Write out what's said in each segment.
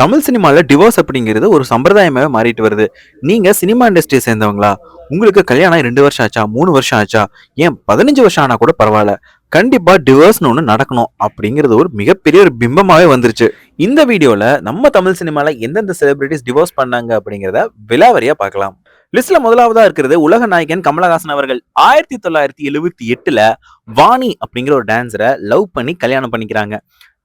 தமிழ் சினிமாவில் டிவோர்ஸ் அப்படிங்கிறது ஒரு சம்பிரதாயமாகவே மாறிட்டு வருது. நீங்கள் சினிமா இண்டஸ்ட்ரியை சேர்ந்தவங்களா? உங்களுக்கு கல்யாணம் ரெண்டு வருஷம் ஆச்சா? மூணு வருஷம் ஆச்சா? ஏன் பதினஞ்சு வருஷம் ஆனா கூட பரவாயில்ல. கண்டிப்பாக டிவோர்ஸ்னு ஒன்று நடக்கணும் அப்படிங்கிறது ஒரு மிகப்பெரிய ஒரு பிம்பமாகவே வந்துருச்சு. இந்த வீடியோவில் நம்ம தமிழ் சினிமாவில் எந்தெந்த செலிபிரிட்டிஸ் டிவோர்ஸ் பண்ணாங்க அப்படிங்கிறத விலாவரியாக பார்க்கலாம். லிஸ்ட்ல முதலாவதா இருக்கிறது உலக நாயகன் கமலஹாசன் அவர்கள். ஆயிரத்தி தொள்ளாயிரத்தி எழுபத்தி எட்டுல வாணி அப்படிங்கிற ஒரு டான்ஸரை லவ் பண்ணி கல்யாணம் பண்ணிக்கிறாங்க.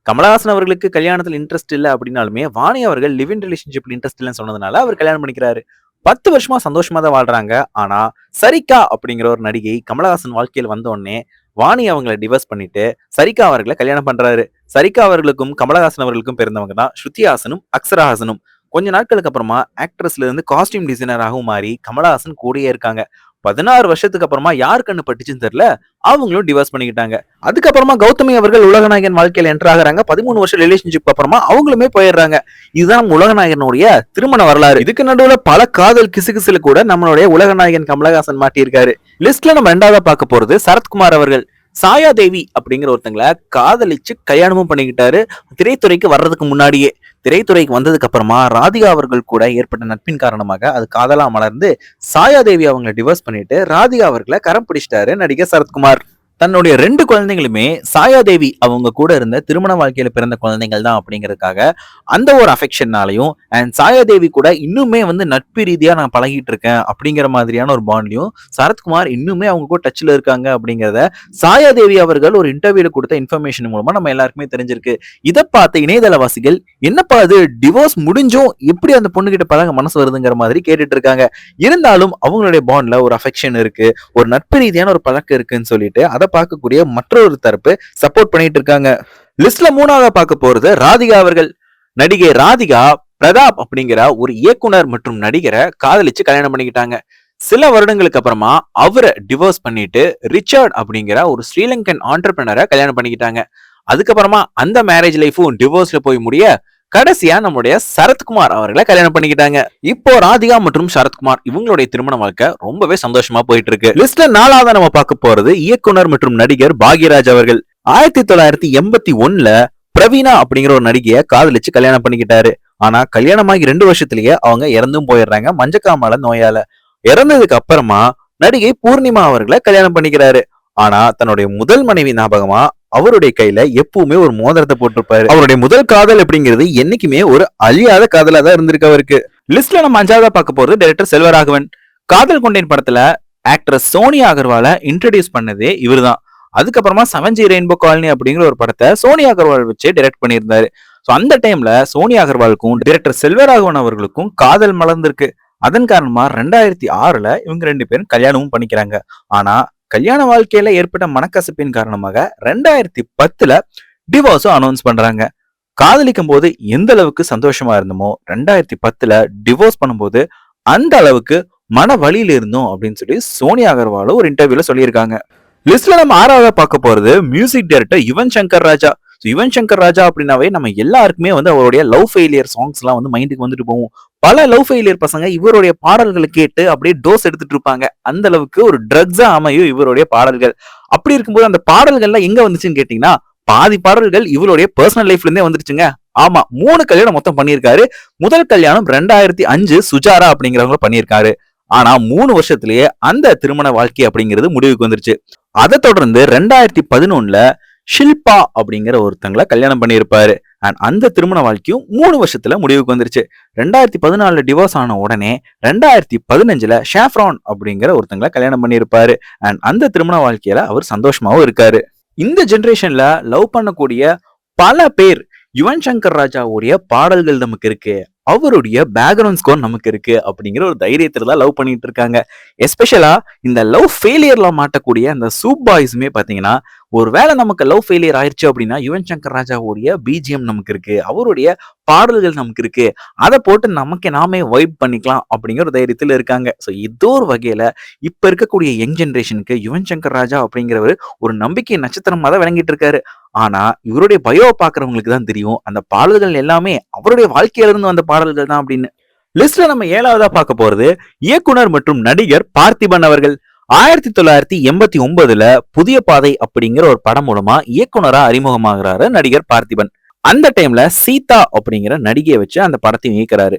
கமலஹாசன் அவர்களுக்கு கல்யாணத்தில் இன்ட்ரெஸ்ட் இல்லை அப்படின்னாலுமே வாணி அவர்கள் லிவ் இன் ரிலேஷன்ஷிப் இன்ட்ரெஸ்ட் இல்லைன்னு சொன்னதுனால அவர் கல்யாணம் பண்ணிக்கிறாரு. பத்து வருஷமா சந்தோஷமா தான் வாழ்றாங்க. ஆனா சரிகா அப்படிங்கிற ஒரு நடிகை கமலஹாசன் வாழ்க்கையில் வந்த உடனே வாணி அவங்களை டிவர்ஸ் பண்ணிட்டு சரிகா அவர்களை கல்யாணம் பண்றாரு. சரிகா அவர்களுக்கும் கமலஹாசன் அவர்களுக்கும் பிறந்தவங்க தான் ஸ்ருதிஹாசனும் அக்ஷரஹாசனும். கொஞ்ச நாட்களுக்கு அப்புறமா ஆக்ட்ரஸ்ல இருந்து காஸ்டியூம் டிசைனராகவும் மாறி கமலஹாசன் கூடயே இருக்காங்க. பதினாறு வருஷத்துக்கு அப்புறமா யார் கண்ணு பட்டுச்சுன்னு தெரியல அவங்களும் டிவோர்ஸ் பண்ணிக்கிட்டாங்க. அதுக்கப்புறமா கௌதமி அவர்கள் உலகநாயகன் வாழ்க்கையில் என்டர் ஆகிறாங்க. பதிமூணு வருஷம் ரிலேஷன்ஷிப் அப்புறமா அவங்களுமே போயிடுறாங்க. இதுதான் நம்ம உலகநாயகனுடைய திருமண வரலாறு. இதுக்கு நடுவில் பல காதல் கிசுகிசுல கூட நம்மளுடைய உலகநாயகன் கமலஹாசன் மாட்டியிருக்காரு. லிஸ்ட்ல நம்ம ரெண்டாவதா பார்க்க போறது சரத்குமார் அவர்கள். சாயா தேவி அப்படிங்கிற ஒருத்தங்களை காதலிச்சு கல்யாணமும் பண்ணிக்கிட்டாரு. திரைத்துறைக்கு வர்றதுக்கு முன்னாடியே. திரைத்துறைக்கு வந்ததுக்கு அப்புறமா ராதிகா அவர்கள் கூட ஏற்பட்ட நட்பின் காரணமாக அது காதலா மலர்ந்து சாயாதேவி அவங்களை டிவோர்ஸ் பண்ணிட்டு ராதிகா அவர்களை கரம் பிடிச்சிட்டாரு நடிகர் சரத்குமார். தன்னுடைய ரெண்டு குழந்தைங்களுமே சாயாதேவி அவங்க கூட இருந்த திருமண வாழ்க்கையில பிறந்த குழந்தைகள் தான் அப்படிங்கிறதுக்காக அந்த ஒரு அஃபெக்ஷன்னாலையும் அண்ட் சாயாதேவி கூட இன்னுமே வந்து நட்பு ரீதியா நான் பழகிட்டு இருக்கேன் அப்படிங்கிற மாதிரியான ஒரு பாண்ட்லையும் சரத்குமார் இன்னுமே அவங்க கூட டச்ல இருக்காங்க அப்படிங்கிறத சாயாதேவி அவர்கள் ஒரு இன்டர்வியூல கொடுத்த இன்ஃபர்மேஷன் மூலமா நம்ம எல்லாருக்குமே தெரிஞ்சிருக்கு. இதை பார்த்த இணையதளவாசிகள் என்னப்பா அது டிவோர்ஸ் முடிஞ்சும் எப்படி அந்த பொண்ணு கிட்ட பழக மனசு வருதுங்கிற மாதிரி கேட்டுட்டு இருக்காங்க. இருந்தாலும் அவங்களுடைய பாண்ட்ல ஒரு அஃபெக்ஷன் இருக்கு ஒரு நட்பு ரீதியான ஒரு பழக்கம் இருக்குன்னு சொல்லிட்டு அதை பார்க்கக்கூடிய மற்றொரு தரப்பு சப்போர்ட் பண்ணிட்டு இருக்காங்க. லிஸ்ட்ல மூணாவதா பார்க்க போறது ராதிகா அவர்கள். நடிகை ராதிகா பிரதாப் அப்படிங்கிற ஒரு இயக்குனர் மற்றும் நடிகரை காதலிச்சு கல்யாணம் பண்ணிக்கிட்டாங்க. சில வருடங்களுக்கு அப்புறமா அவரை டிவோர்ஸ் பண்ணிட்டு ரிச்சர்ட் அப்படிங்கிற ஒரு ஸ்ரீலங்கன் ஆண்டர்பிரினரை கல்யாணம் பண்ணிக்கிட்டாங்க. அதுக்கப்புறமா அந்த மேரேஜ் லைஃபும் டிவோர்ஸ்ல போய் முடிய கடைசியா நம்முடைய சரத்குமார் அவர்களை கல்யாணம் பண்ணிக்கிட்டாங்க. இப்போ ராதிகா மற்றும் சரத்குமார் இவங்களுடைய திருமண வாழ்க்கை ரொம்பவே சந்தோஷமா போயிட்டு இருக்கு லிஸ்ட்ல நாலாவது நம்ம பார்க்க போறது இயக்குனர் மற்றும் நடிகர் பாக்யராஜ் அவர்கள். ஆயிரத்தி தொள்ளாயிரத்தி எண்பத்தி ஒன்னுல பிரவீனா அப்படிங்கிற ஒரு நடிகையை காதலிச்சு கல்யாணம் பண்ணிக்கிட்டாரு. ஆனா கல்யாணமாகி ரெண்டு வருஷத்துலயே அவங்க இறந்தும் போயிடுறாங்க மஞ்சக்காமல நோயால. இறந்ததுக்கு அப்புறமா நடிகை பூர்ணிமா அவர்களை கல்யாணம் பண்ணிக்கிறாரு. ஆனா தன்னுடைய முதல் மனைவி ஞாபகமா அவருடைய கையில எப்பவுமே ஒரு மோதிரத்தை போட்டிருப்பாரு. அவருடைய முதல் காதல் அப்படிங்கிறது என்னைக்குமே ஒரு அழியாத காதலா தான் இருந்திருக்கு அவருக்கு. லிஸ்ட்ல நம்ம அஞ்சாவதா பார்க்க போறது டைரக்டர் செல்வராகவன். காதல் கொண்டேன் படத்துல ஆக்ட்ரஸ் சோனியா அகர்வாலை இன்ட்ரடியூஸ் பண்ணதே இவர்தான். அதுக்கப்புறமா செவன் ரெயின்போ காலனி அப்படிங்கிற ஒரு படத்தை சோனியா அகர்வால் வச்சு டைரக்ட் பண்ணியிருந்தாரு. ஸோ அந்த டைம்ல சோனியா அகர்வாலுக்கும் டைரக்டர் செல்வராகவன் அவர்களுக்கும் காதல் மலர்ந்திருக்கு. அதன் காரணமா ரெண்டாயிரத்தி ஆறுல இவங்க ரெண்டு பேரும் கல்யாணமும் பண்ணிக்கிறாங்க. ஆனா கல்யாண வாழ்க்கையில ஏற்பட்ட மனக்கசப்பின் காரணமாக ரெண்டாயிரத்தி பத்துல டிவோர்ஸும் அனௌன்ஸ் பண்றாங்க. காதலிக்கும் போது எந்த அளவுக்கு சந்தோஷமா இருந்தோமோ ரெண்டாயிரத்தி பத்துல டிவோர்ஸ் பண்ணும்போது அந்த அளவுக்கு மன வழியில இருந்தோம் அப்படின்னு சொல்லி சோனியா அகர்வாலும் ஒரு இன்டர்வியூல சொல்லியிருக்காங்க. லிஸ்ட்ல நம்ம ஆறாவது பார்க்க போறது மியூசிக் டைரக்டர் யுவன் சங்கர் ராஜா. யுவன் சங்கர் ராஜா அப்படின்னாவே நம்ம எல்லாருக்குமே வந்து அவருடைய லவ் ஃபெயிலியர் சாங்ஸ் எல்லாம் வந்து மைண்டுக்கு வந்துட்டு போகும். பல லவ் ஃபெயிலியர் பசங்க இவருடைய பாடல்களை கேட்டு அப்படியே டோஸ் எடுத்துட்டு இருப்பாங்க. அந்த அளவுக்கு ஒரு ட்ரக்ஸா அமையும் இவருடைய பாடல்கள். அப்படி இருக்கும்போது அந்த பாடல்கள்லாம் எங்க வந்துச்சுன்னு கேட்டீங்கன்னா பாதி பாடல்கள் இவருடைய பர்சனல் லைஃப்ல இருந்தே வந்துருச்சுங்க ஆமா மூணு கல்யாணம் மொத்தம் பண்ணியிருக்காரு. முதல் கல்யாணம் ரெண்டாயிரத்தி அஞ்சு சுஜாரா அப்படிங்கிறவங்க பண்ணியிருக்காரு. ஆனா மூணு வருஷத்திலேயே அந்த திருமண வாழ்க்கை அப்படிங்கிறது முடிவுக்கு வந்துருச்சு. அதை தொடர்ந்து ரெண்டாயிரத்தி பதினொன்னுல ஷில்பா அப்படிங்கிற ஒருத்தங்களை கல்யாணம் பண்ணியிருப்பாரு. அண்ட் அந்த திருமண வாழ்க்கையும் மூணு வருஷத்துல முடிவுக்கு வந்துருச்சு. ரெண்டாயிரத்தி பதினாலுல டிவோர்ஸ் ஆன உடனே ரெண்டாயிரத்தி பதினஞ்சுல ஷாஃப்ரான் அப்படிங்கிற ஒருத்தங்களை கல்யாணம் பண்ணியிருப்பாரு. அண்ட் அந்த திருமண வாழ்க்கையில அவர் சந்தோஷமாவும் இருக்காரு. இந்த ஜென்ரேஷன்ல லவ் பண்ணக்கூடிய பல பேர் யுவன் சங்கர் ராஜாவுடைய பாடல்கள் நமக்கு இருக்கு. அவருடைய பேக்ரவுண்ட் ஸ்கோர் நமக்கு இருக்கு அப்படிங்கிற ஒரு தைரியத்துல தான் லவ் பண்ணிட்டு இருக்காங்க. எஸ்பெஷலா இந்த லவ் ஃபெயிலியர்ல மாட்டக்கூடிய அந்த சூப் பாய்ஸுமே பாத்தீங்கன்னா ஒருவேளை நமக்கு லவ் ஃபெயிலியர் ஆயிடுச்சு அப்படின்னா யுவன் சங்கர் ராஜாவுடைய பிஜிஎம் நமக்கு இருக்கு. அவருடைய பாடல்கள் நமக்கு இருக்கு. அதை போட்டு நமக்கு நாமே வைப் பண்ணிக்கலாம் அப்படிங்கிற ஒரு தைரியத்தில் இருக்காங்க. ஸோ ஏதோ ஒரு வகையில இப்ப இருக்கக்கூடிய யங் ஜென்ரேஷனுக்கு யுவன் சங்கர் ராஜா அப்படிங்கிறவர் ஒரு நம்பிக்கை நட்சத்திரமாக தான் விளங்கிட்டு இருக்காரு. ஆனா இவருடைய பயோ பாக்குறவங்களுக்கு தான் தெரியும் அந்த பாடல்கள் எல்லாமே அவருடைய வாழ்க்கையில இருந்து வந்த பாடல்கள் தான் அப்படின்னு. லிஸ்ட்ல நம்ம ஏழாவதா பார்க்க போறது இயக்குனர் மற்றும் நடிகர் பார்த்திபன் அவர்கள். ஆயிரத்தி தொள்ளாயிரத்தி எண்பத்தி ஒன்பதுல புதிய பாதை அப்படிங்கிற ஒரு படம் மூலமா இயக்குனரா அறிமுகமாகிறாரு நடிகர் பார்த்திபன். அந்த டைம்ல சீதா அப்படிங்கிற நடிகையை வச்சு அந்த படத்தை இயக்கிறாரு.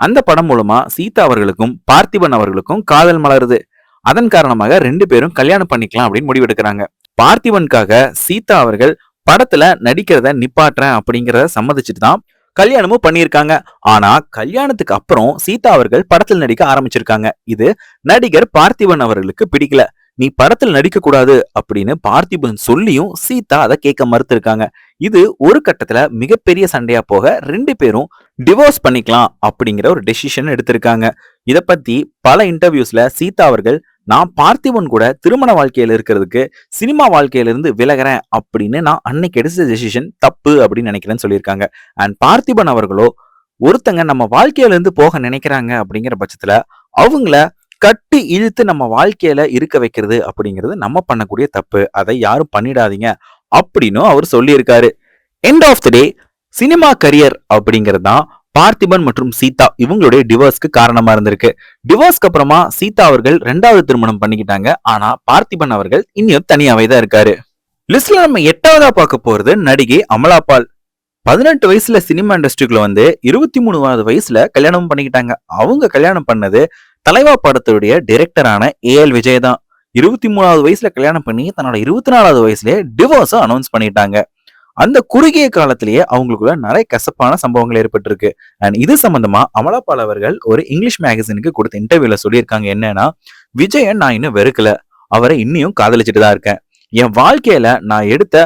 அந்த படம் மூலமா சீதா அவர்களுக்கும் பார்த்திபன் அவர்களுக்கும் காதல் மலருது. அதன் காரணமாக ரெண்டு பேரும் கல்யாணம் பண்ணிக்கலாம் அப்படின்னு முடிவெடுக்கிறாங்க. பார்த்திபனுக்காக சீதா அவர்கள் படத்துல நடிக்கிறத நிப்பாட்டுறேன் அப்படிங்கிறத சம்மதிச்சுட்டு தான் கல்யாணமும் பண்ணியிருக்காங்க. ஆனா கல்யாணத்துக்கு அப்புறம் சீதா அவர்கள் படத்தில் நடிக்க ஆரம்பிச்சிருக்காங்க. இது நடிகர் பார்த்திபன் அவர்களுக்கு பிடிக்கல. நீ படத்தில் நடிக்க கூடாது அப்படின்னு பார்த்திபன் சொல்லியும் சீதா அதை கேட்க மறுத்திருக்காங்க. இது ஒரு கட்டத்துல மிகப்பெரிய சண்டையா போக ரெண்டு பேரும் டிவோர்ஸ் பண்ணிக்கலாம் அப்படிங்கிற ஒரு டெசிஷன் எடுத்திருக்காங்க. இதை பத்தி பல இன்டர்வியூஸ்ல சீதா அவர்கள் நான் பார்த்திபன் கூட திருமண வாழ்க்கையில இருக்கிறதுக்கு சினிமா வாழ்க்கையிலிருந்து விலகிறேன் அப்படின்னு நான் அன்னைக்கு எடுத்த டெசிஷன் தப்பு அப்படின்னு நினைக்கிறேன்னு சொல்லியிருக்காங்க. அண்ட் பார்த்திபன் அவர்களோ ஒருத்தங்க நம்ம வாழ்க்கையிலேருந்து போக நினைக்கிறாங்க அப்படிங்கிற பட்சத்தில் அவங்கள கட்டி இழுத்து நம்ம வாழ்க்கையில இருக்க வைக்கிறது அப்படிங்கிறது நம்ம பண்ணக்கூடிய தப்பு. அதை யாரும் பண்ணிடாதீங்க அப்படின்னும் அவர் சொல்லியிருக்காரு. End of the day cinema career அப்படிங்கிறது தான் பார்த்திபன் மற்றும் சீதா இவங்களுடைய டிவோர்ஸ்க்கு காரணமா இருந்திருக்கு. டிவோர்ஸ்க்கு அப்புறமா சீதா அவர்கள் ரெண்டாவது திருமணம் பண்ணிக்கிட்டாங்க. ஆனா பார்த்திபன் அவர்கள் இன்னும் தனியாவே தான் இருக்காரு. லிஸ்ட்ல நம்ம எட்டாவதா பார்க்க போறது நடிகை அமலா பால். பதினெட்டு வயசுல சினிமா இண்டஸ்ட்ரிக்குள்ள வந்து இருபத்தி மூணாவது வயசுல கல்யாணம் பண்ணிக்கிட்டாங்க. அவங்க கல்யாணம் பண்ணது தலைவா படத்துடைய டைரக்டரான ஏஎல் விஜய் தான். இருபத்தி மூணாவது வயசுல கல்யாணம் பண்ணி தன்னோட இருபத்தி நாலாவது வயசுலயே டிவோர்ஸும் அனௌன்ஸ் பண்ணிட்டாங்க. அந்த குறுகிய காலத்திலேயே அவங்களுக்குள்ள நிறைய கசப்பான சம்பவங்கள் ஏற்பட்டிருக்கு. அண்ட் இது சம்பந்தமா அமலாபால் அவர்கள் ஒரு இங்கிலீஷ் மேகசினுக்கு கொடுத்த இன்டர்வியூல சொல்லியிருக்காங்க என்னன்னா விஜயன் நான் இன்னும் வெறுக்கல. அவரை இன்னும் காதலிச்சுட்டு தான் இருக்கேன். என் வாழ்க்கையில நான் எடுத்த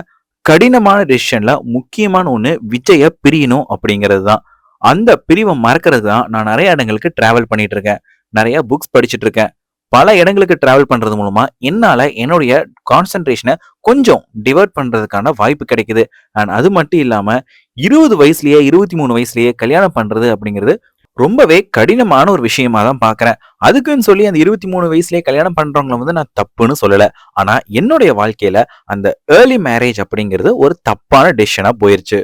கடினமான டெசிஷன்ல முக்கியமான ஒண்ணு விஜய பிரியணும் அப்படிங்கிறது தான். அந்த பிரிவை மறக்கிறது தான் நான் நிறைய இடங்களுக்கு டிராவல் பண்ணிட்டு இருக்கேன். நிறைய புக்ஸ் படிச்சுட்டு இருக்கேன். பல இடங்களுக்கு டிராவல் பண்றது மூலமா என்னால என்னுடைய கான்சென்ட்ரேஷனை கொஞ்சம் டிவர்ட் பண்றதுக்கான வாய்ப்பு கிடைக்குது. அண்ட் அது மட்டும் இல்லாம இருபது வயசுலயே இருபத்தி மூணு வயசுலயே கல்யாணம் பண்றது அப்படிங்கிறது ரொம்பவே கடினமான ஒரு விஷயமா தான் பாக்குறேன். அதுக்குன்னு சொல்லி அந்த இருபத்தி மூணு வயசுலயே கல்யாணம் பண்ணுறவங்கள வந்து நான் தப்புன்னு சொல்லல. ஆனா என்னுடைய வாழ்க்கையில அந்த ஏர்லி மேரேஜ் அப்படிங்கிறது ஒரு தப்பான டெசிஷனா போயிருச்சு.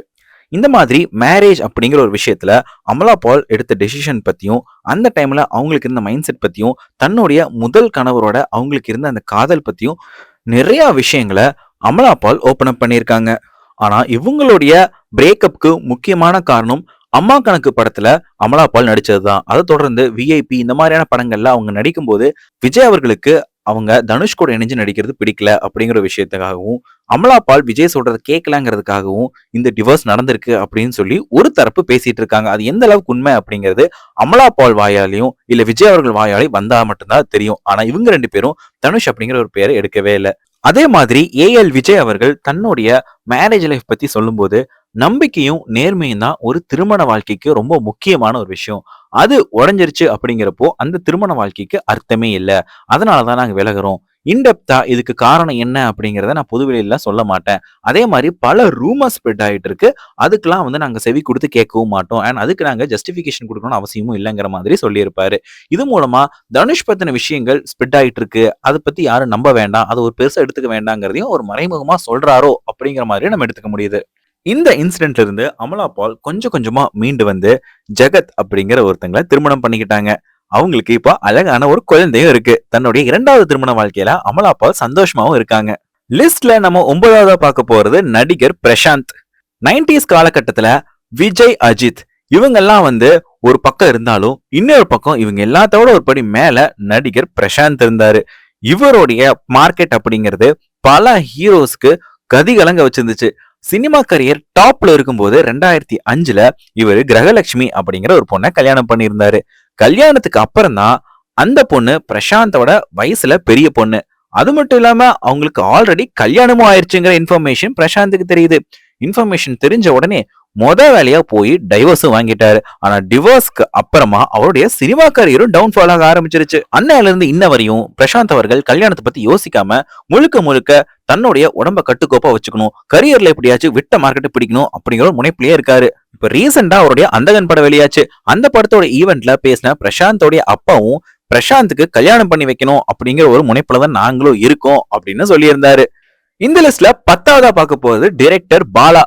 இந்த மாதிரி மேரேஜ் அப்படிங்கிற ஒரு விஷயத்துல அமலா பால் எடுத்த டெசிஷன் பத்தியும் அந்த டைம்ல அவங்களுக்கு இருந்த மைண்ட் செட் பத்தியும் தன்னுடைய முதல் கணவரோட அவங்களுக்கு இருந்த அந்த காதல் பத்தியும் நிறைய விஷயங்களை அமலா பால் ஓபன் அப் பண்ணியிருக்காங்க. ஆனா இவங்களுடைய பிரேக்கப்க்கு முக்கியமான காரணம் அம்மா கணக்கு படத்துல அமலா பால் நடிச்சதுதான். அதை தொடர்ந்து விஐபி இந்த மாதிரியான படங்கள்ல அவங்க நடிக்கும் போது விஜய் அவர்களுக்கு அவங்க தனுஷ் கூட இணைஞ்சு நடிக்கிறது பிடிக்கல அப்படிங்கிற விஷயத்துக்காகவும் அமலா பால் விஜய் சொல்றதை கேட்கலாங்கிறதுக்காகவும் இந்த டிவோர்ஸ் நடந்திருக்கு அப்படின்னு சொல்லி ஒரு தரப்பு பேசிட்டு இருக்காங்க. அது எந்த அளவுக்கு உண்மை அப்படிங்கிறது அமலா பால் வாயாலையும் இல்ல விஜய் அவர்கள் வாயாலையும் வந்தா மட்டும்தான் தெரியும். ஆனா இவங்க ரெண்டு பேரும் தனுஷ் அப்படிங்கிற ஒரு பேரை எடுக்கவே இல்லை. அதே மாதிரி ஏஎல் விஜய் அவர்கள் தன்னுடைய மேரேஜ் லைஃப் பத்தி சொல்லும்போது நம்பிக்கையும் நேர்மையும் தான் ஒரு திருமண வாழ்க்கைக்கு ரொம்ப முக்கியமான ஒரு விஷயம். அது உடஞ்சிருச்சு அப்படிங்கிறப்போ அந்த திருமண வாழ்க்கைக்கு அர்த்தமே இல்லை. அதனாலதான் நாங்க விலகுறோம். இன்டெப்தா இதுக்கு காரணம் என்ன அப்படிங்கிறத நான் பொதுவெளியில சொல்ல மாட்டேன். அதே மாதிரி பல ரூமர் ஸ்ப்ரெட் ஆகிட்டு இருக்கு அதுக்கெல்லாம் வந்து நாங்கள் செவி கொடுத்து கேட்கவும் மாட்டோம். அண்ட் அதுக்கு நாங்கள் ஜஸ்டிஃபிகேஷன் கொடுக்கணும்னு அவசியமும் இல்லைங்கிற மாதிரி சொல்லியிருப்பாரு. இது மூலமா தனுஷ் பத்தின விஷயங்கள் ஸ்ப்ரெட் ஆகிட்டு இருக்கு அதை பத்தி யாரும் நம்ப வேண்டாம். அதை ஒரு பெருசாக எடுத்துக்க வேண்டாங்கிறதையும் ஒரு மறைமுகமா சொல்றாரோ அப்படிங்கிற மாதிரி நம்ம எடுத்துக்க முடியுது. இந்த இன்சிடென்ட்ல இருந்து அமலா பால் கொஞ்சம் கொஞ்சமா மீண்டு வந்து ஜெகத் அப்படிங்கிற ஒருத்தங்களை திருமணம் பண்ணிக்கிட்டாங்க. அவங்களுக்கு இப்போ அழகான ஒரு குழந்தையும் இருக்கு. தன்னுடைய இரண்டாவது திருமண வாழ்க்கையில அமலாப்பால் சந்தோஷமாவும் இருக்காங்க. லிஸ்ட்ல நம்ம ஒன்பதாவதா பார்க்க போறது நடிகர் பிரசாந்த். நைன்டிஸ் காலகட்டத்துல விஜய் அஜித் இவங்கெல்லாம் வந்து ஒரு பக்கம் இருந்தாலும் இன்னொரு பக்கம் இவங்க எல்லாத்தோட ஒரு படி மேல நடிகர் பிரசாந்த் இருந்தாரு. இவருடைய மார்க்கெட் அப்படிங்கிறது பல ஹீரோஸ்க்கு கதிகலங்க வச்சிருந்துச்சு. சினிமா கரியர் டாப்ல இருக்கும்போது ரெண்டாயிரத்தி அஞ்சுல இவர் கிரகலட்சுமி அப்படிங்கிற ஒரு பொண்ணை கல்யாணம் பண்ணியிருந்தாரு. கல்யாணத்துக்கு அப்புறம் தான் அந்த பொண்ணு பிரசாந்தோட வயசுல பெரிய பொண்ணு. அது மட்டும் இல்லாம அவங்களுக்கு ஆல்ரெடி கல்யாணமும் ஆயிடுச்சுங்கிற இன்ஃபர்மேஷன் பிரசாந்துக்கு தெரியுது. இன்ஃபர்மேஷன் தெரிஞ்ச உடனே மொத வேலையா போய் டைவர்ஸும் வாங்கிட்டாரு. ஆனா டிவோர்ஸ்க்கு அப்புறமா அவருடைய சினிமா கரியரும் டவுன் ஃபால் ஆக ஆரம்பிச்சிருச்சு. அன்னையில இருந்து இன்ன வரையும் பிரசாந்த் அவர்கள் கல்யாணத்தை பத்தி யோசிக்காம முழுக்க முழுக்க தன்னுடைய உடம்ப கட்டுக்கோப்பா வச்சுக்கணும். கரியர்ல எப்படியாச்சும் விட்ட மார்க்கெட் பிடிக்கணும் அப்படிங்கிற முனைப்பிலேயே இருக்காரு. இப்ப ரீசெண்டா அவருடைய அந்தகன் படம் வெளியாச்சு. அந்த படத்தோட ஈவெண்ட்ல பேசின பிரசாந்தோடைய அப்பாவும் பிரசாந்துக்கு கல்யாணம் பண்ணி வைக்கணும் அப்படிங்கிற ஒரு முனைப்புல தான் நாங்களும் இருக்கோம் அப்படின்னு சொல்லியிருந்தாரு. இந்த லிஸ்ட்ல பத்தாவதா பார்க்க போறது டிரெக்டர் பாலா.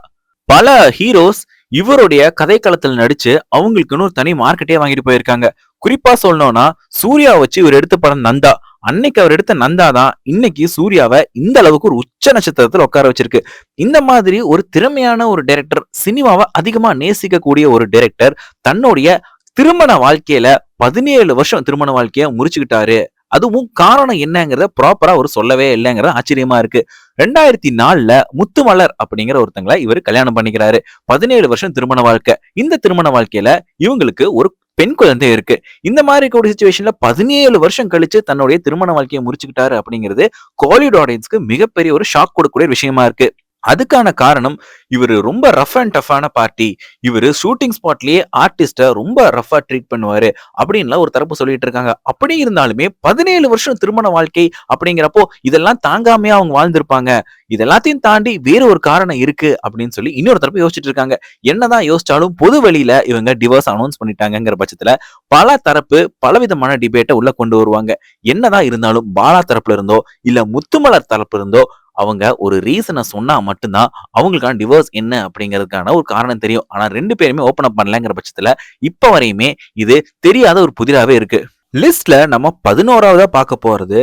பல ஹீரோஸ் இவருடைய கதைக்களத்தில் நடிச்சு அவங்களுக்குன்னு ஒரு தனி மார்க்கெட்டே வாங்கிட்டு போயிருக்காங்க. குறிப்பா சொல்லணும்னா சூர்யா வச்சு இவர் எடுத்த படம் நந்தா. அன்னைக்கு அவர் எடுத்த நந்தா தான் இன்னைக்கு சூர்யாவை இந்த அளவுக்கு ஒரு உச்ச நட்சத்திரத்தில் உட்கார வச்சிருக்கு. இந்த மாதிரி ஒரு திறமையான ஒரு டைரக்டர் சினிமாவை அதிகமா நேசிக்கக்கூடிய ஒரு டைரக்டர் தன்னுடைய திருமண வாழ்க்கையில பதினேழு வருஷம் திருமண வாழ்க்கைய முறிச்சுக்கிட்டாரு. அதுவும் காரணம் என்னங்கிறத ப்ராப்பரா அவர் சொல்லவே இல்லைங்கிறத ஆச்சரியமா இருக்கு. ரெண்டாயிரத்தி நாலுல முத்துமலர் அப்படிங்கிற ஒருத்தங்களை இவர் கல்யாணம் பண்ணிக்கிறாரு. பதினேழு வருஷம் திருமண வாழ்க்கை. இந்த திருமண வாழ்க்கையில இவங்களுக்கு ஒரு பெண் குழந்தை இருக்கு. இந்த மாதிரி கூட சுச்சுவேஷன்ல பதினேழு வருஷம் கழிச்சு தன்னுடைய திருமண வாழ்க்கையை முடிச்சுக்கிட்டாரு அப்படிங்கிறது கோலிவுட் ஆடியன்ஸ்க்கு மிகப்பெரிய ஒரு ஷாக் கொடுக்கக்கூடிய விஷயமா இருக்கு. அதுக்கான காரணம் இவர் ரொம்ப ரஃப் அண்ட் டஃப்பான பார்ட்டி இவர் ஷூட்டிங் ஸ்பாட்லயே ஆர்டிஸ்டை ரொம்ப ரஃபா ட்ரீட் பண்ணுவாரு. அப்படின்லாம் ஒரு தரப்பு சொல்லிட்டு இருக்காங்க. அப்படி இருந்தாலுமே பதினேழு வருஷம் திருமண வாழ்க்கை அப்படிங்கிறப்போ இதெல்லாம் தாங்காமே அவங்க வாழ்ந்திருப்பாங்க. இதெல்லாத்தையும் தாண்டி வேற ஒரு காரணம் இருக்கு அப்படின்னு சொல்லி இன்னொரு தரப்பு யோசிச்சுட்டு இருக்காங்க. என்னதான் யோசிச்சாலும் பொது வழியில இவங்க டிவோர்ஸ் அனௌன்ஸ் பண்ணிட்டாங்கிற பட்சத்துல பல தரப்பு பலவிதமான டிபேட்டை உள்ள கொண்டு வருவாங்க. என்னதான் இருந்தாலும் பாலா தரப்புல இருந்தோ இல்ல முத்துமலர் தரப்பு இருந்தோ அவங்க ஒரு ரீசனை சொன்னா மட்டும்தான் அவங்களுக்கான டிவோர்ஸ் என்ன அப்படிங்கிறதுக்கான ஒரு காரணம் தெரியும். ஆனா ரெண்டு பேருமே ஓப்பன் அப் பண்ணலங்கிற பட்சத்துல இப்ப வரையுமே இது தெரியாத ஒரு புதிராவே இருக்கு. லிஸ்ட்ல நம்ம பதினோராவதா பார்க்க போறது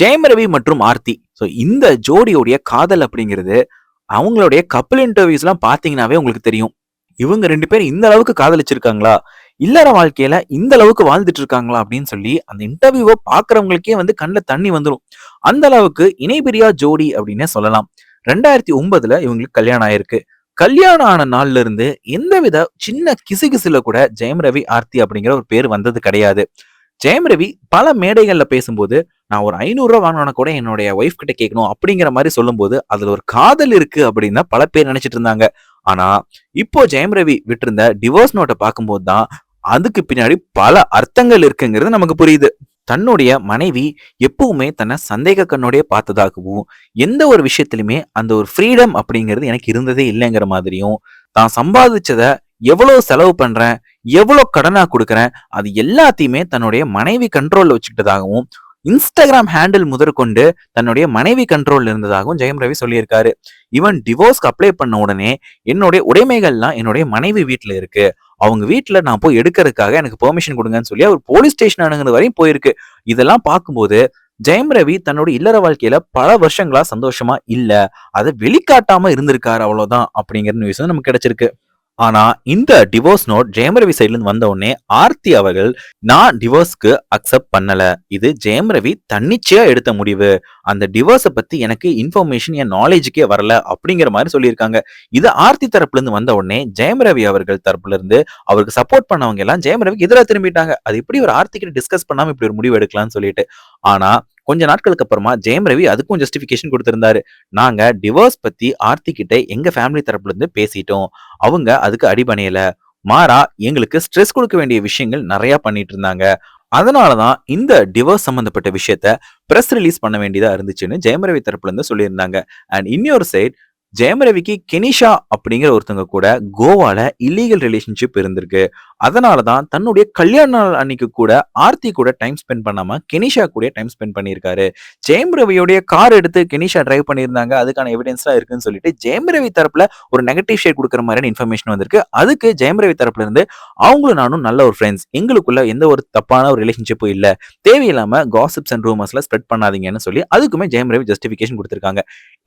ஜெயம் ரவி மற்றும் ஆர்த்தி. ஸோ இந்த ஜோடியோடைய காதல் அப்படிங்கிறது அவங்களுடைய கப்பல் இன்டர்வியூஸ்லாம் பார்த்தீங்கன்னாவே உங்களுக்கு தெரியும். இவங்க ரெண்டு பேரும் இந்த அளவுக்கு காதலிச்சிருக்காங்களா? இல்லற வாழ்க்கையில இந்த அளவுக்கு வாழ்ந்துட்டு இருக்காங்களா அப்படின்னு சொல்லி அந்த இன்டர்வியூவை பாக்குறவங்களுக்கே வந்து கண்ணில் தண்ணி வந்துடும் அந்த அளவுக்கு இணைபிரியா ஜோடி அப்படின்னே சொல்லலாம். ரெண்டாயிரத்தி ஒன்பதுல இவங்களுக்கு கல்யாணம் ஆயிருக்கு. கல்யாணம் ஆன நாள்ல இருந்து எந்தவித சின்ன கிசுகிசுல கூட ஜெயம் ரவி ஆர்த்தி அப்படிங்கிற ஒரு பேர் வந்தது கிடையாது. ஜெயம் ரவி பல மேடைகள்ல பேசும்போது நான் ஒரு ஐநூறுரூவா வாங்கினா கூட என்னுடைய ஒய்ஃப் கிட்ட கேட்கணும் அப்படிங்கிற மாதிரி சொல்லும்போது அதுல ஒரு காதல் இருக்கு அப்படின்னு பல பேர் நினைச்சிட்டு இருந்தாங்க. ஆனா இப்போ ஜெயம் ரவி விட்டிருந்த டிவோர்ஸ் நோட்டை பார்க்கும்போது தான் அதுக்கு பின்னாடி பல அர்த்தங்கள் இருக்குங்கிறது நமக்கு புரியுது. தன்னுடைய மனைவி எப்பவுமே தன்னை சந்தேக கண்ணோடைய பார்த்ததாகவும் எந்த ஒரு விஷயத்திலுமே அந்த ஒரு ஃப்ரீடம் அப்படிங்கிறது எனக்கு இருந்ததே இல்லைங்கிற மாதிரியும் தான் சம்பாதிச்சதை எவ்வளவு செலவு பண்றேன் எவ்வளவு கடனா கொடுக்குறேன் அது எல்லாத்தையுமே தன்னுடைய மனைவி கண்ட்ரோல்ல வச்சுக்கிட்டதாகவும் இன்ஸ்டாகிராம் ஹேண்டில் முதற்கொண்டு தன்னுடைய மனைவி கண்ட்ரோல் இருந்ததாகவும் ஜெயம் ரவி சொல்லியிருக்காரு. ஈவன் டிவோர்ஸ்க்கு அப்ளை பண்ண உடனே என்னுடைய உடைமைகள்லாம் என்னுடைய மனைவி வீட்டுல இருக்கு. அவங்க வீட்டில் நான் போய் எடுக்கிறதுக்காக எனக்கு பெர்மிஷன் கொடுங்கன்னு சொல்லி அவர் போலீஸ் ஸ்டேஷன் அணுகுறது வரையும் போயிருக்கு. இதெல்லாம் பார்க்கும்போது ஜெயம் ரவி தன்னோட இல்லற வாழ்க்கையில பல வருஷங்களா சந்தோஷமா இல்ல அதை வெளிக்காட்டாம இருந்திருக்காரு அவ்வளவுதான் அப்படிங்கிற நியூஸ் நமக்கு கிடைச்சிருக்கு. ஆனா இந்த டிவோர்ஸ் நோட் ஜெயம் ரவி சைட்ல இருந்து வந்த உடனே ஆர்த்தி அவர்கள் நான் டிவோர்ஸ்க்கு அக்செப்ட் பண்ணல. இது ஜெயம் ரவி தன்னிச்சையா எடுத்த முடிவு. அந்த டிவோர்ஸை பத்தி எனக்கு இன்ஃபர்மேஷன் என் நாலேஜுக்கே வரல. அப்படிங்கிற மாதிரி சொல்லியிருக்காங்க. இது ஆர்த்தி தரப்புல இருந்து வந்த உடனே ஜெயம் ரவி அவர்கள் தரப்புல இருந்து அவருக்கு சப்போர்ட் பண்ணவங்க எல்லாம் ஜெயம் ரவிக்கு எதிராக திரும்பிட்டாங்க. அது எப்படி ஒரு ஆர்த்திக்கிட்ட டிஸ்கஸ் பண்ணாம இப்படி ஒரு முடிவு எடுக்கலாம்னு சொல்லிட்டு. ஆனா கொஞ்ச நாட்களுக்கு அப்புறமா ஜெயம் ரவி அதுக்கும் ஜஸ்டிபிகேஷன் கொடுத்திருந்தாரு. நாங்க டிவோர்ஸ் பத்தி ஆர்த்தி கிட்ட எங்க ஃபேமிலி தரப்புல இருந்து பேசிட்டோம். அவங்க அதுக்கு அடிபணியல மாறா எங்களுக்கு ஸ்ட்ரெஸ் கொடுக்க வேண்டிய விஷயங்கள் நிறைய பண்ணிட்டு இருந்தாங்க. அதனாலதான் இந்த டிவோர்ஸ் சம்பந்தப்பட்ட விஷயத்த பிரஸ் ரிலீஸ் பண்ண வேண்டியதா இருந்துச்சுன்னு ஜெயம் ரவி தரப்புல இருந்து சொல்லியிருந்தாங்க. அண்ட் இன்னொரு சைட் ஜெயம் ரவிக்கு கெனிஷா அப்படிங்கிற ஒருத்தவங்க கூட கோவால இல்லீகல் ரிலேஷன்ஷிப் இருந்திருக்கு. அதனாலதான் தன்னுடைய கல்யாண நாள் அன்னைக்கு கூட ஆர்த்தி கூட டைம் ஸ்பெண்ட் பண்ணாம கெனிஷா கூட டைம் ஸ்பெண்ட் பண்ணியிருக்காரு. ஜெயம் ரவியோடைய கார் எடுத்து கெனிஷா டிரைவ் பண்ணியிருந்தாங்க. அதுக்கான எவிடன்ஸ்லாம் இருக்குன்னு சொல்லிட்டு ஜெயம் ரவி தரப்புல ஒரு நெகட்டிவ் ஷேட் கொடுக்குற மாதிரியான இன்ஃபர்மேஷன் வந்திருக்கு. அதுக்கு ஜெயம் ரவி தரப்புல இருந்து அவங்களும் நானும் நல்ல ஒரு ஃப்ரெண்ட்ஸ் எங்களுக்குள்ள எந்த ஒரு தப்பான ஒரு ரிலேஷன்ஷிப்பும் இல்ல. தேவையில்லாம காசிப்ஸ் அண்ட் ரூமர்ஸ்ல ஸ்ப்ரெட் பண்ணாதீங்கன்னு சொல்லி அதுக்குமே ஜெயம் ரவி ஜஸ்டிபிகேஷன் கொடுத்திருக்காங்க.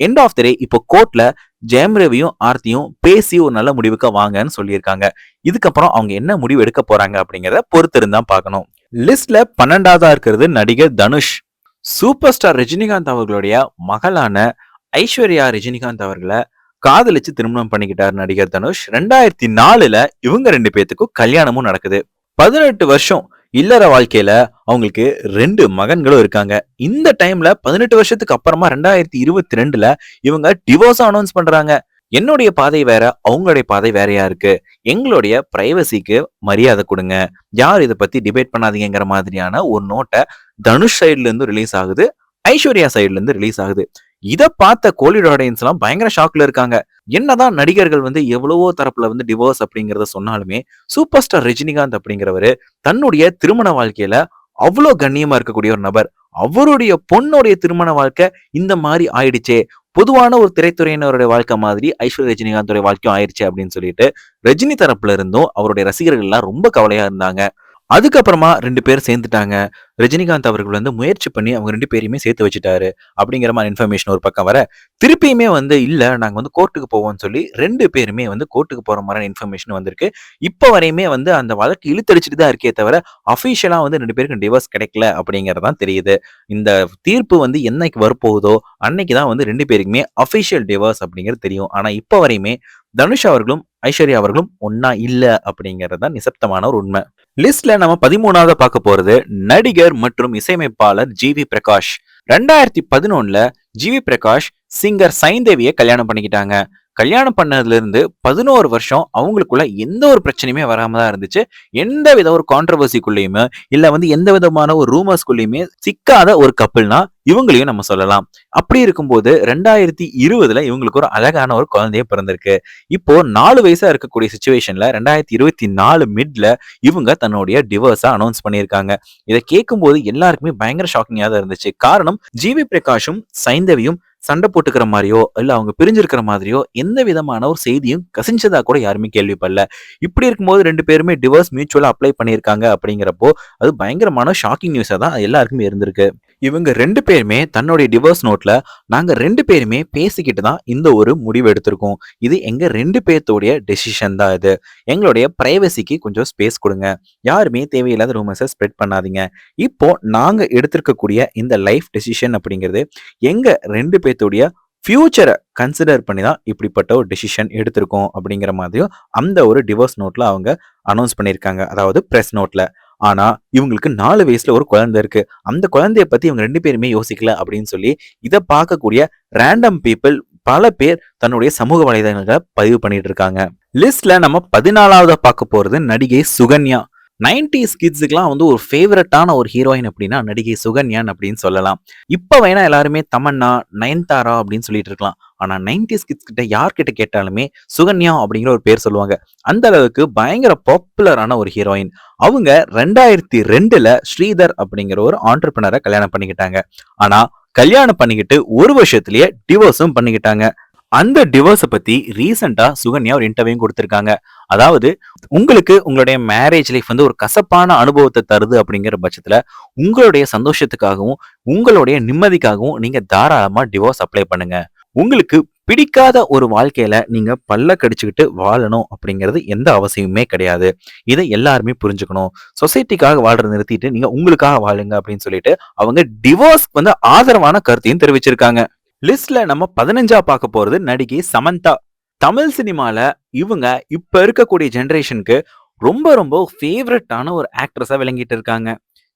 எண்ட் ஆஃப் த டே இப்போ கோர்ட்ல ஜெயம் ரவியும் ஆர்த்தியும் பேசி ஒரு நல்ல முடிவுக்கு வாங்கன்னு சொல்லியிருக்காங்க. இதுக்கப்புறம் அவங்க என்ன முடிவு எடுக்க போறாங்க அப்படிங்கிறத பொறுத்திருந்தான் பார்க்கணும். லிஸ்ட்ல பன்னெண்டாவதா இருக்கிறது நடிகர் தனுஷ். சூப்பர் ஸ்டார் ரஜினிகாந்த் அவர்களுடைய மகளான ஐஸ்வர்யா ரஜினிகாந்த் அவர்களை காதலிச்சு திருமணம் பண்ணிக்கிட்டார் நடிகர் தனுஷ். ரெண்டாயிரத்தி நாலுல இவங்க ரெண்டு பேத்துக்கும் கல்யாணமும் நடக்குது. பதினெட்டு வருஷம் இல்லற வாழ்க்கையில அவங்களுக்கு ரெண்டு மகன்களும் இருக்காங்க. இந்த டைம்ல பதினெட்டு வருஷத்துக்கு அப்புறமா ரெண்டாயிரத்தி இருபத்தி ரெண்டுல இவங்க டிவோர்ஸ் அனௌன்ஸ் பண்றாங்க. என்னுடைய பாதை வேற அவங்களுடைய பாதை வேறையா இருக்கு. எங்களுடைய பிரைவசிக்கு மரியாதை கொடுங்க. யார் இதை பத்தி டிபேட் பண்ணாதீங்கிற மாதிரியான ஒரு நோட்டை தனுஷ் சைட்ல இருந்து ரிலீஸ் ஆகுது ஐஸ்வர்யா சைட்ல இருந்து ரிலீஸ் ஆகுது. இதை பார்த்த கோலிவுட் ஆடியன்ஸ் எல்லாம் பயங்கர ஷாக்ல இருக்காங்க. என்னதான் நடிகர்கள் வந்து எவ்வளவோ தரப்புல வந்து டிவோர்ஸ் அப்படிங்கறத சொன்னாலுமே சூப்பர் ஸ்டார் ரஜினிகாந்த் அப்படிங்கிறவரு தன்னுடைய திருமண வாழ்க்கையில அவ்வளோ கண்ணியமா இருக்கக்கூடிய ஒரு நபர். அவருடைய பொண்ணுடைய திருமண வாழ்க்கை இந்த மாதிரி ஆயிடுச்சே. பொதுவான ஒரு திரைத்துறையினருடைய வாழ்க்கை மாதிரி ஐஸ்வர்யா ரஜினிகாந்தோட வாழ்க்கையும் ஆயிடுச்சு அப்படின்னு சொல்லிட்டு ரஜினி தரப்புல இருந்தும் அவருடைய ரசிகர்கள் எல்லாம் ரொம்ப கவலையா இருந்தாங்க. அதுக்கப்புறமா ரெண்டு பேரும் சேர்ந்துட்டாங்க. ரஜினிகாந்த் அவர்கள் வந்து முயற்சி பண்ணி அவங்க ரெண்டு பேரையுமே சேர்த்து வச்சுட்டாரு அப்படிங்கிற மாதிரி இன்ஃபர்மேஷன் ஒரு பக்கம் வர. திருப்பியுமே வந்து இல்லை நாங்கள் வந்து கோர்ட்டுக்கு போவோம்னு சொல்லி ரெண்டு பேருமே வந்து கோர்ட்டுக்கு போகிற மாதிரியான இன்ஃபர்மேஷன் வந்திருக்கு. இப்போ வரையுமே வந்து அந்த வழக்கு இழுத்தடிச்சிட்டு தான் இருக்கே தவிர அஃபீஷியலாக வந்து ரெண்டு பேருக்கும் டிவோர்ஸ் கிடைக்கல அப்படிங்கிறது தான் தெரியுது. இந்த தீர்ப்பு வந்து என்னைக்கு வரப்போகுதோ அன்னைக்கு தான் வந்து ரெண்டு பேருக்குமே அஃபிஷியல் டிவோர்ஸ் அப்படிங்கிறது தெரியும். ஆனால் இப்போ வரையுமே தனுஷ் அவர்களும் ஐஸ்வர்யா அவர்களும் ஒன்னா இல்லை அப்படிங்கிறது தான் நிசப்தமான ஒரு உண்மை. லிஸ்ட்ல நம்ம பதிமூணாவது பார்க்க போறது நடிகர் மற்றும் இசையமைப்பாளர் ஜி வி பிரகாஷ். ரெண்டாயிரத்தி பதினொன்னுல ஜி வி பிரகாஷ் சிங்கர் சைந்தேவியை கல்யாணம் பண்ணிக்கிட்டாங்க. கல்யாணம் பண்ணதுலேருந்து பதினோரு வருஷம் அவங்களுக்குள்ள எந்த ஒரு பிரச்சனையுமே வராம தான் இருந்துச்சு. எந்த வித ஒரு கான்ட்ரவர்சிக்குள்ளேயுமே இல்லை வந்து எந்த விதமான ஒரு ரூமர்ஸ்குள்ளேயுமே சிக்காத ஒரு கப்பல்னா இவங்களையும் நம்ம சொல்லலாம். அப்படி இருக்கும்போது ரெண்டாயிரத்தி இருபதுல இவங்களுக்கு ஒரு அழகான ஒரு குழந்தைய பிறந்திருக்கு. இப்போ நாலு வயசா இருக்கக்கூடிய சுச்சுவேஷன்ல ரெண்டாயிரத்தி இருபத்தி நாலு மிட்ல இவங்க தன்னுடைய டிவோர்ஸா அனௌன்ஸ் பண்ணியிருக்காங்க. இதை கேட்கும்போது எல்லாருக்குமே பயங்கர ஷாக்கிங்காக தான் இருந்துச்சு. காரணம் ஜிவி பிரகாஷும் சைந்தவியும் சண்டை போட்டுக்கிற மாதிரியோ இல்லை அவங்க பிரிஞ்சிருக்கிற மாதிரியோ எந்த விதமான ஒரு செய்தியும் கசிஞ்சதா கூட யாருமே கேள்விப்படல. இப்படி இருக்கும்போது ரெண்டு பேருமே டிவோர்ஸ் மியூச்சுவலாக அப்ளை பண்ணியிருக்காங்க அப்படிங்கிறப்போ அது பயங்கரமான ஷாக்கிங் நியூஸாக தான் எல்லாருக்குமே இருந்திருக்கு. இவங்க ரெண்டு பேருமே தன்னுடைய டிவோர்ஸ் நோட்ல நாங்க ரெண்டு பேருமே பேசிக்கிட்டு தான் இந்த ஒரு முடிவு எடுத்திருக்கோம். இது எங்க ரெண்டு பேர்த்தோடைய டெசிஷன் தான் இது. எங்களுடைய பிரைவசிக்கு கொஞ்சம் ஸ்பேஸ் கொடுங்க. யாருமே தேவையில்லாத ரூமர்ஸை ஸ்ப்ரெட் பண்ணாதீங்க. இப்போ நாங்க எடுத்திருக்கக்கூடிய இந்த லைஃப் டெசிஷன் அப்படிங்கிறது எங்க ரெண்டு பேர்த்தோடைய ஃபியூச்சரை கன்சிடர் பண்ணி தான் இப்படிப்பட்ட ஒரு டெசிஷன் எடுத்திருக்கோம் அப்படிங்கிற மாதிரியும் அந்த ஒரு டிவோர்ஸ் நோட்டில் அவங்க அனௌன்ஸ் பண்ணியிருக்காங்க. அதாவது ப்ரெஸ் நோட்டில் ஆனா இவங்களுக்கு நாலு வயசுல ஒரு குழந்தை இருக்கு. அந்த குழந்தைய பத்தி இவங்க ரெண்டு பேருமே யோசிக்கல அப்படின்னு சொல்லி இதை பார்க்கக்கூடிய ரேண்டம் பீப்புள் பல பேர் தன்னுடைய சமூக வலைதளங்களை பதிவு பண்ணிட்டு இருக்காங்க. லிஸ்ட்ல நம்ம பதினாலாவதா பார்க்க போறது நடிகை சுகன்யா. நைன்டிஸ் கிட்ஸுக்குலாம் வந்து ஒரு ஃபேவரட்டான ஒரு ஹீரோயின் அப்படின்னா நடிகை சுகன்யான் அப்படின்னு சொல்லலாம். இப்போ வேணா எல்லாருமே தமன்னா நயன்தாரா அப்படின்னு சொல்லிட்டு இருக்கலாம். ஆனால் நைன்டிஸ் கிட்ஸ் கிட்ட யார்கிட்ட கேட்டாலுமே சுகன்யா அப்படிங்கிற ஒரு பேர் சொல்லுவாங்க. அந்த அளவுக்கு பயங்கர பாப்புலரான ஒரு ஹீரோயின் அவங்க ரெண்டாயிரத்தி ரெண்டுல ஸ்ரீதர் அப்படிங்கிற ஒரு ஆண்டர்பிரினரை கல்யாணம் பண்ணிக்கிட்டாங்க. ஆனா கல்யாணம் பண்ணிக்கிட்டு ஒரு வருஷத்துலயே டிவோர்ஸும் பண்ணிக்கிட்டாங்க. அந்த டிவோர்ஸை பத்தி ரீசெண்டா சுகன்யா ஒரு இன்டர்வியூ கொடுத்திருக்காங்க. அதாவது உங்களுக்கு உங்களுடைய மேரேஜ் லைஃப் வந்து ஒரு கசப்பான அனுபவத்தை தருது அப்படிங்கிற பட்சத்துல உங்களுடைய சந்தோஷத்துக்காகவும் உங்களுடைய நிம்மதிக்காகவும் நீங்க தாராளமா டிவோர்ஸ் அப்ளை பண்ணுங்க. உங்களுக்கு பிடிக்காத ஒரு வாழ்க்கையில நீங்க பல்ல கடிச்சுக்கிட்டு வாழணும் அப்படிங்கிறது எந்த அவசியமுமே கிடையாது. இதை எல்லாருமே புரிஞ்சுக்கணும். சொசைட்டிக்காக வாழ்றத நிறுத்திட்டு நீங்க உங்களுக்காக வாழுங்க அப்படின்னு சொல்லிட்டு அவங்க டிவோர்ஸ் வந்து ஆதரவான கருத்தையும் தெரிவிச்சிருக்காங்க. லிஸ்ட்ல நம்ம பதினஞ்சா பார்க்க போறது நடிகை சமந்தா. தமிழ் சினிமால இவங்க இப்ப இருக்கக்கூடிய ஜென்ரேஷனுக்கு ரொம்ப ரொம்ப ஃபேவரட்டான ஒரு ஆக்ட்ரஸா விளங்கிட்டு இருக்காங்க.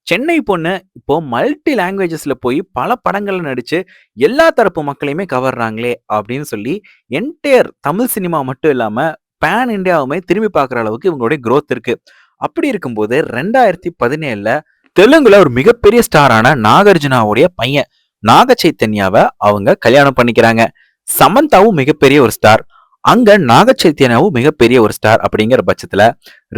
சென்னை பொண்ணு இப்போ மல்டி லாங்குவேஜஸ்ல போய் பல படங்கள்ல நடிச்சு எல்லா தரப்பு மக்களையுமே கவர்றாங்களே அப்படின்னு சொல்லி என்டையர் தமிழ் சினிமா மட்டும் இல்லாம பேன் இந்தியாவுமே திரும்பி பார்க்குற அளவுக்கு இவங்களுடைய க்ரோத் இருக்கு. அப்படி இருக்கும்போது ரெண்டாயிரத்தி பதினேழுல தெலுங்குல ஒரு மிகப்பெரிய ஸ்டாரான நாகார்ஜுனாவுடைய பையன் நாக சைத்தன்யாவை அவங்க கல்யாணம் பண்ணிக்கிறாங்க. சமந்தாவும் மிகப்பெரிய ஒரு ஸ்டார் அங்க நாக சைத்தன்யாவும் மிகப்பெரிய ஒரு ஸ்டார் அப்படிங்கிற பட்சத்துல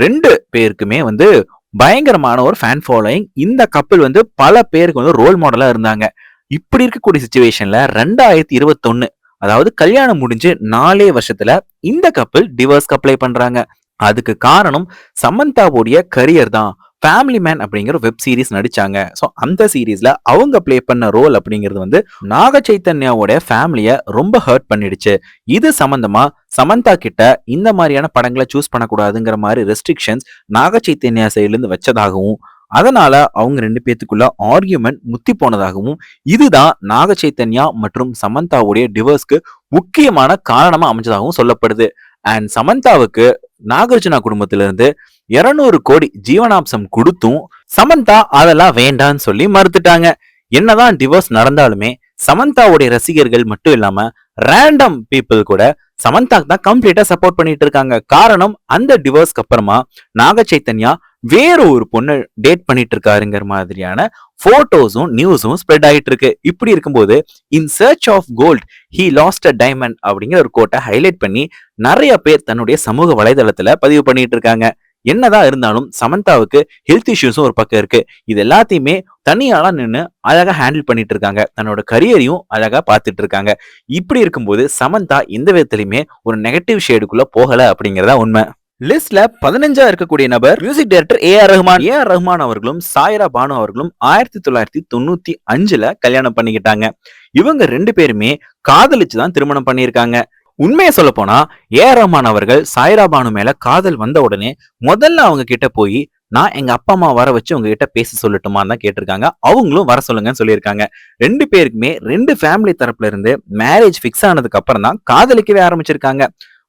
ரெண்டு பேருக்குமே வந்து பயங்கரமான ஒரு ஃபேன் ஃபாலோயிங் இந்த கப்பல் வந்து பல பேருக்கு வந்து ரோல் மாடலாக இருந்தாங்க. இப்படி இருக்கக்கூடிய சுச்சுவேஷன்ல ரெண்டாயிரத்தி இருபத்தொன்னு அதாவது கல்யாணம் முடிஞ்சு நாலே வருஷத்துல இந்த கப்பல் டிவோர்ஸ்க்கு அப்ளை பண்றாங்க. அதுக்கு காரணம் சமந்தாவுடைய கரியர் தான். ஃபேமிலி மேன் அப்படிங்கிற வெப் சீரிஸ் நடிச்சாங்க. ஸோ அந்த சீரீஸ்ல அவங்க ப்ளே பண்ண ரோல் அப்படிங்கிறது வந்து நாக சைத்தன்யாவோட ஃபேமிலியை ரொம்ப ஹர்ட் பண்ணிடுச்சு. இது சம்பந்தமா சமந்தா கிட்ட இந்த மாதிரியான படங்களை சூஸ் பண்ணக்கூடாதுங்கிற மாதிரி ரெஸ்ட்ரிக்ஷன்ஸ் நாக சைத்தன்யா சைட்லேருந்து வச்சதாகவும் அதனால அவங்க ரெண்டு பேத்துக்குள்ள ஆர்கியூமெண்ட் முத்தி போனதாகவும் இதுதான் நாக சைத்தன்யா மற்றும் சமந்தாவுடைய டிவர்ஸ்க்கு முக்கியமான காரணமா அமைஞ்சதாகவும் சொல்லப்படுது. அண்ட் சமந்தாவுக்கு நாகார்ஜுனா குடும்பத்திலிருந்து இருநூறு கோடி ஜீவனாம்சம் கொடுத்தும் சமந்தா அதெல்லாம் வேண்டான்னு சொல்லி மறுத்துட்டாங்க. என்னதான் டிவோர்ஸ் நடந்தாலுமே சமந்தாவுடைய ரசிகர்கள் மட்டும் இல்லாம ரேண்டம் பீப்புள் கூட சமந்தாக்கு தான் கம்ப்ளீட்டா சப்போர்ட் பண்ணிட்டு இருக்காங்க. காரணம் அந்த டிவோர்ஸ்க்கு அப்புறமா நாக சைத்தன்யா வேற ஒரு பொண்ணு டேட் பண்ணிட்டு இருக்காருங்கிற மாதிரியான போட்டோஸும் நியூஸும் ஸ்ப்ரெட் ஆயிட்டு இருக்கு. இப்படி இருக்கும்போது in search of gold he lost a diamond அப்படிங்கிற ஒரு கோட்டை ஹைலைட் பண்ணி நிறைய பேர் தன்னுடைய சமூக வலைதளத்துல பதிவு பண்ணிட்டு இருக்காங்க. என்னதான் இருந்தாலும் சமந்தாவுக்கு ஹெல்த் இஷ்யூஸும் ஒரு பக்கம் இருக்கு. இது எல்லாத்தையுமே தனியாலாம் நின்று அழகா ஹேண்டில் பண்ணிட்டு இருக்காங்க. தன்னோட கரியரையும் அழகா பார்த்துட்டு இருக்காங்க. இப்படி இருக்கும்போது சமந்தா எந்த விதத்திலையுமே ஒரு நெகட்டிவ் ஷேடுக்குள்ள போகல அப்படிங்கிறதா உண்மை. லிஸ்ட்ல பதினஞ்சா இருக்கக்கூடிய நபர் music director A R Rahman A R Rahman அவர்களும் சாயரா பானு அவர்களும் ஆயிரத்தி தொள்ளாயிரத்தி தொண்ணூத்தி அஞ்சுல கல்யாணம் பண்ணிக்கிட்டாங்க. இவங்க ரெண்டு பேருமே காதலிச்சு தான் திருமணம் பண்ணியிருக்காங்க. உண்மையை சொல்ல போனா ஏ ஆர் ரஹ்மான் அவர்கள் சாய்ரா பானு மேல காதல் வந்த உடனே முதல்ல அவங்க கிட்ட போய் நான் எங்க அப்பா அம்மா வர வச்சு உங்ககிட்ட பேச சொல்லட்டுமான்னு தான் கேட்டிருக்காங்க. அவங்களும் வர சொல்லுங்கன்னு சொல்லியிருக்காங்க. ரெண்டு பேருக்குமே ரெண்டு ஃபேமிலி தரப்புல இருந்து மேரேஜ் ஃபிக்ஸ் ஆனதுக்கு அப்புறம் தான் காதலிக்கவே ஆரம்பிச்சிருக்காங்க.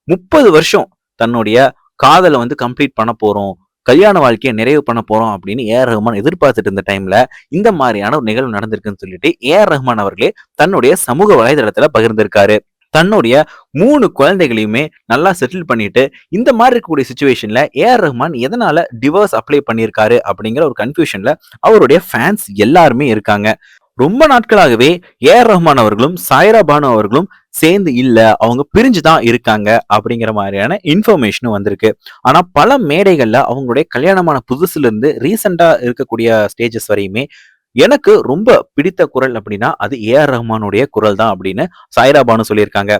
முப்பது வருஷம் தன்னுடைய காதலை வந்து கம்ப்ளீட் பண்ண போறோம் கல்யாண வாழ்க்கையை நிறைவு பண்ண போறோம் அப்படின்னு ஏ ஆர் ரஹ்மான் எதிர்பார்த்துட்டு இருந்த டைம்ல இந்த மாதிரியான ஒரு நிகழ்வு நடந்திருக்குன்னு சொல்லிட்டு ஏஆர் ரஹ்மான் அவர்களே தன்னுடைய சமூக வலைதளத்துல பகிர்ந்திருக்காரு. தன்னுடைய மூணு குழந்தைகளையுமே நல்லா செட்டில் பண்ணிட்டு இந்த மாதிரி இருக்கக்கூடிய சுச்சுவேஷன்ல ஏ ஆர் ரஹ்மான் எதனால டிவோர்ஸ் அப்ளை பண்ணியிருக்காரு அப்படிங்கிற ஒரு கன்ஃபியூஷன்ல அவருடைய ஃபேன்ஸ் எல்லாருமே இருக்காங்க. ரொம்ப நாட்களாகவே ஏஆர் ரஹ்மான் அவர்களும் சாயரா பானு அவர்களும் சேர்ந்து இல்ல அவங்க பிரிஞ்சு தான் இருக்காங்க அப்படிங்கிற மாதிரியான இன்ஃபர்மேஷனும் வந்திருக்கு. ஆனா பல மேடைகள்ல அவங்களுடைய கல்யாணமான புதுசுல இருந்து ரீசெண்டா இருக்கக்கூடிய ஸ்டேஜஸ் வரையுமே எனக்கு ரொம்ப பிடித்த குரல் அப்படின்னா அது ஏ ஆர் ரஹ்மானுடைய குரல் தான் அப்படின்னு சாய்ராபானு சொல்லியிருக்காங்க.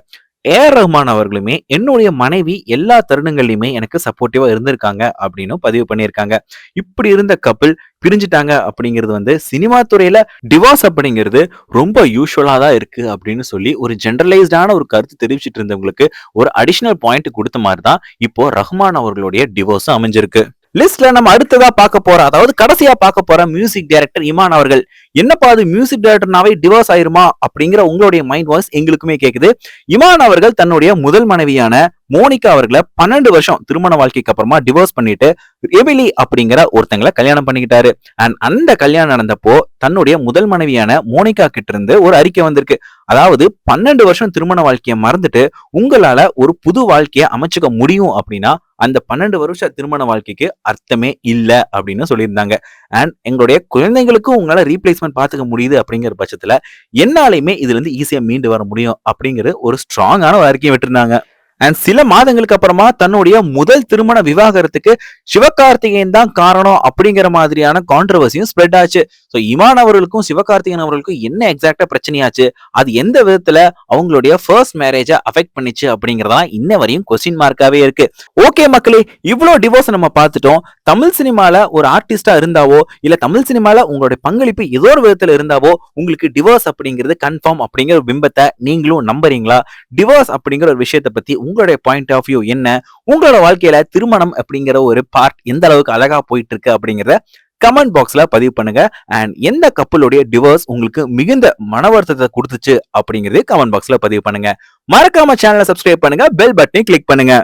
ஏ ஆர் ரஹ்மான் அவர்களுமே என்னுடைய மனைவி எல்லா தருணங்கள்லையுமே எனக்கு சப்போர்ட்டிவா இருந்திருக்காங்க அப்படின்னு பதிவு பண்ணியிருக்காங்க. இப்படி இருந்த கப்பிள் பிரிஞ்சுட்டாங்க அப்படிங்கிறது வந்து சினிமா துறையில டிவோர்ஸ் அப்படிங்கிறது ரொம்ப யூஸ்வலா தான் இருக்கு அப்படின்னு சொல்லி ஒரு ஜென்ரலைஸ்டான ஒரு கருத்து தெரிவிச்சிட்டு இருந்தவங்களுக்கு ஒரு அடிஷனல் பாயிண்ட் கொடுத்த மாதிரி தான் இப்போ ரஹ்மான் அவர்களுடைய டிவோர்ஸ் அமைஞ்சிருக்கு. லிஸ்ட்ல நம்ம அடுத்ததா பார்க்க போற அதாவது கடைசியா பார்க்க போற மியூசிக் டைரக்டர் இமான் அவர்கள். என்னப்பா அது மியூசிக் டைரக்டர்னாவே டிவோர்ஸ் ஆயிருமா? அப்படிங்கிற உங்களுடைய மைண்ட் வாய்ஸ் எங்களுக்குமே கேக்குது. இமான் அவர்கள் தன்னுடைய முதல் மனைவியான மோனிகா அவர்களை பன்னெண்டு வருஷம் திருமண வாழ்க்கைக்கு அப்புறமா டிவோர்ஸ் பண்ணிட்டு எமிலி அப்படிங்கிற ஒருத்தங்களை கல்யாணம் பண்ணிக்கிட்டாரு. அண்ட் அந்த கல்யாணம் நடந்தப்போ தன்னுடைய முதல் மனைவியான மோனிகா கிட்ட இருந்து ஒரு அறிக்கை வந்திருக்கு. அதாவது பன்னெண்டு வருஷம் திருமண வாழ்க்கையை மறந்துட்டு உங்களால ஒரு புது வாழ்க்கையை அமைச்சுக்க முடியும் அப்படின்னா அந்த பன்னெண்டு வருஷ திருமண வாழ்க்கைக்கு அர்த்தமே இல்லை அப்படின்னு சொல்லியிருந்தாங்க. அண்ட் எங்களுடைய குழந்தைங்களுக்கும் உங்களால ரீப்ளேஸ்மெண்ட் பார்த்துக்க முடியுது அப்படிங்கிற பட்சத்துல என்னாலையுமே இதுல இருந்து ஈஸியா மீண்டு வர முடியும் அப்படிங்கிற ஒரு ஸ்ட்ராங்கான ஒரு அறிக்கையை விட்டுருந்தாங்க. அண்ட் சில மாதங்களுக்கு அப்புறமா தன்னுடைய முதல் திருமண விவாகரத்துக்கு சிவகார்த்திகேயன் தான் காரணம் அப்படிங்கிற மாதிரியான கான்ட்ரவர்சியும் ஸ்ப்ரெட் ஆச்சு. ஸோ இமான் அவர்களுக்கும் சிவகார்த்திகேயன் அவர்களுக்கும் என்ன எக்ஸாக்டா பிரச்சனையாச்சு? அது எந்த விதத்துல அவங்களுடைய ஃபர்ஸ்ட் மேரேஜை அஃபெக்ட் பண்ணிச்சு அப்படிங்கிறதா இன்ன வரையும் கொஸ்டின் மார்க்காவே இருக்கு. ஓகே மக்களே இவ்வளோ டிவோர்ஸ் நம்ம பார்த்துட்டோம். தமிழ் சினிமால ஒரு ஆர்டிஸ்டா இருந்தாவோ இல்ல தமிழ் சினிமால உங்களுடைய பங்களிப்பு ஏதோ ஒரு விதத்துல இருந்தாவோ உங்களுக்கு டிவோர்ஸ் அப்படிங்கிறது கன்ஃபார்ம் அப்படிங்கிற பிம்பத்தை நீங்களும் நம்புறீங்களா? டிவோர்ஸ் அப்படிங்கிற ஒரு விஷயத்தை பத்தி உங்களுடைய பாயிண்ட் ஆஃப் வியூ என்ன? உங்களோட வாழ்க்கையில திருமணம் அப்படிங்கிற ஒரு பார்ட் எந்த அளவுக்கு அழகா போயிட்டு இருக்கு அப்படிங்கிறத கமெண்ட் பாக்ஸ்ல பதிவு பண்ணுங்க. அண்ட் எந்த கப்பலுடைய டிவோர்ஸ் உங்களுக்கு மிகுந்த மன வருத்தத்தை கொடுத்துச்சு அப்படிங்கிறது கமெண்ட் பாக்ஸ்ல பதிவு பண்ணுங்க. மறக்காம சேனலை சப்ஸ்கிரைப் பண்ணுங்க. பெல் பட்டனை கிளிக் பண்ணுங்க.